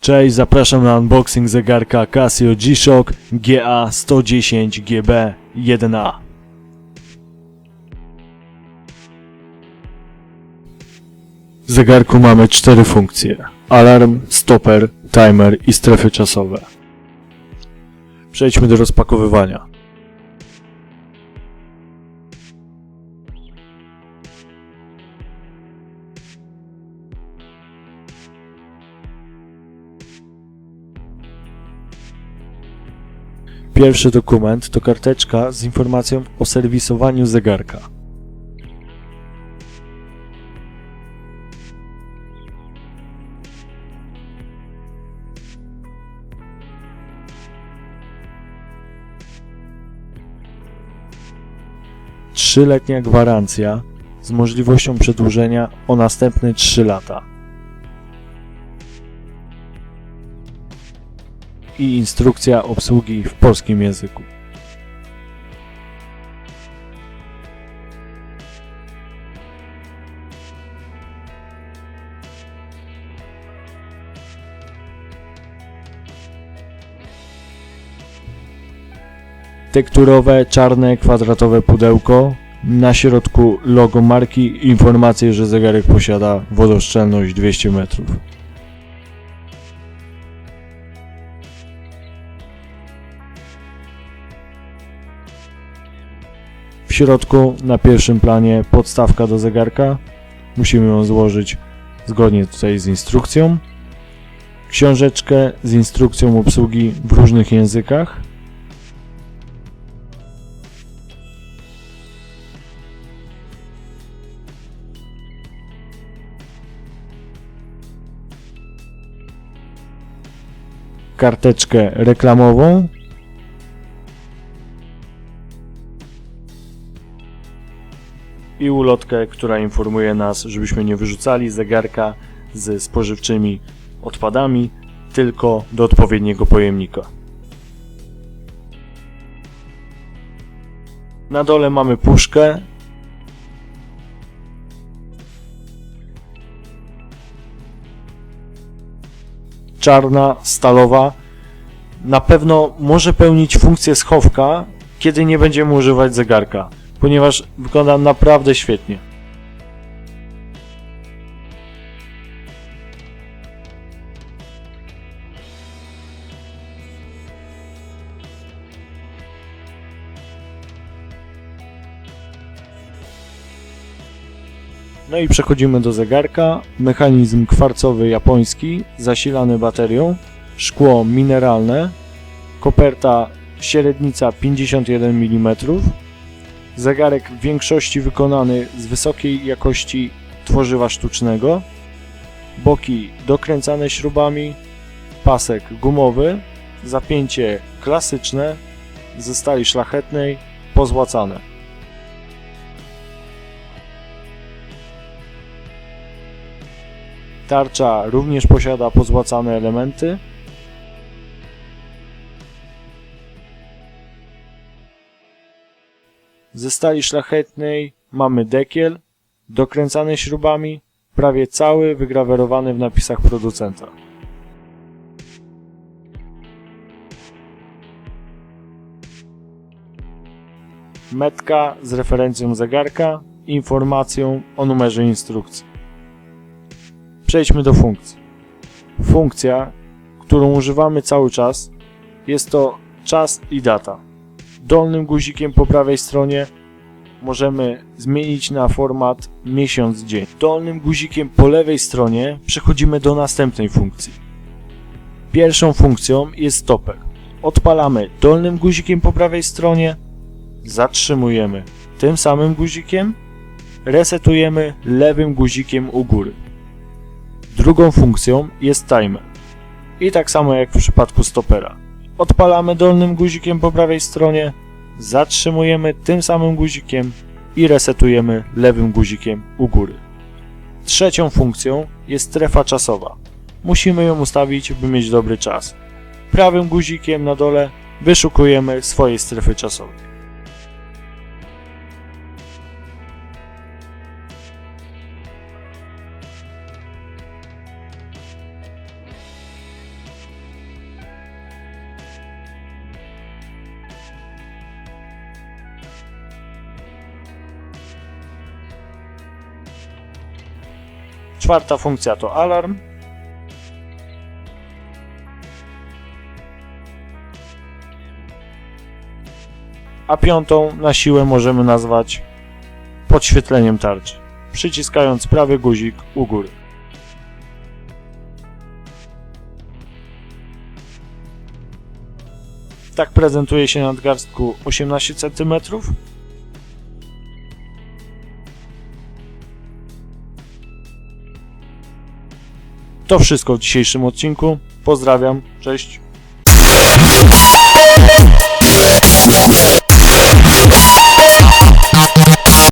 Cześć, zapraszam na unboxing zegarka Casio G-Shock GA110GB 1A. W zegarku mamy cztery funkcje. Alarm, stoper, timer i strefy czasowe. Przejdźmy do rozpakowywania. Pierwszy dokument to karteczka z informacją o serwisowaniu zegarka. Trzyletnia gwarancja z możliwością przedłużenia o następne 3 lata. I instrukcja obsługi w polskim języku. Tekturowe, czarne, kwadratowe pudełko. Na środku logo marki informacje, że zegarek posiada wodoszczelność 200 metrów. W środku na pierwszym planie podstawka do zegarka. Musimy ją złożyć zgodnie tutaj z instrukcją. Książeczkę z instrukcją obsługi w różnych językach. Karteczkę reklamową i ulotkę, która informuje nas, żebyśmy nie wyrzucali zegarka ze spożywczymi odpadami, tylko do odpowiedniego pojemnika. Na dole mamy puszkę. Czarna, stalowa. Na pewno może pełnić funkcję schowka, kiedy nie będziemy używać zegarka ponieważ wygląda naprawdę świetnie. No i przechodzimy do zegarka. Mechanizm kwarcowy japoński, zasilany baterią, szkło mineralne, koperta średnica 51 mm, Zegarek w większości wykonany z wysokiej jakości tworzywa sztucznego. Boki dokręcane śrubami, pasek gumowy, zapięcie klasyczne ze stali szlachetnej, pozłacane. Tarcza również posiada pozłacane elementy, Ze stali szlachetnej mamy dekiel, dokręcany śrubami, prawie cały wygrawerowany w napisach producenta. Metka z referencją zegarka informacją o numerze instrukcji. Przejdźmy do funkcji. Funkcja, którą używamy cały czas, jest to czas i data dolnym guzikiem po prawej stronie możemy zmienić na format miesiąc-dzień. Dolnym guzikiem po lewej stronie przechodzimy do następnej funkcji. Pierwszą funkcją jest stoper. Odpalamy dolnym guzikiem po prawej stronie, zatrzymujemy tym samym guzikiem, resetujemy lewym guzikiem u góry. Drugą funkcją jest timer. I tak samo jak w przypadku stopera. Odpalamy dolnym guzikiem po prawej stronie, zatrzymujemy tym samym guzikiem i resetujemy lewym guzikiem u góry. Trzecią funkcją jest strefa czasowa. Musimy ją ustawić, by mieć dobry czas. Prawym guzikiem na dole wyszukujemy swojej strefy czasowej. Czwarta funkcja to alarm. A piątą na siłę możemy nazwać podświetleniem tarczy, przyciskając prawy guzik u góry. Tak prezentuje się na nadgarstku 18 cm. To wszystko w dzisiejszym odcinku. Pozdrawiam, cześć.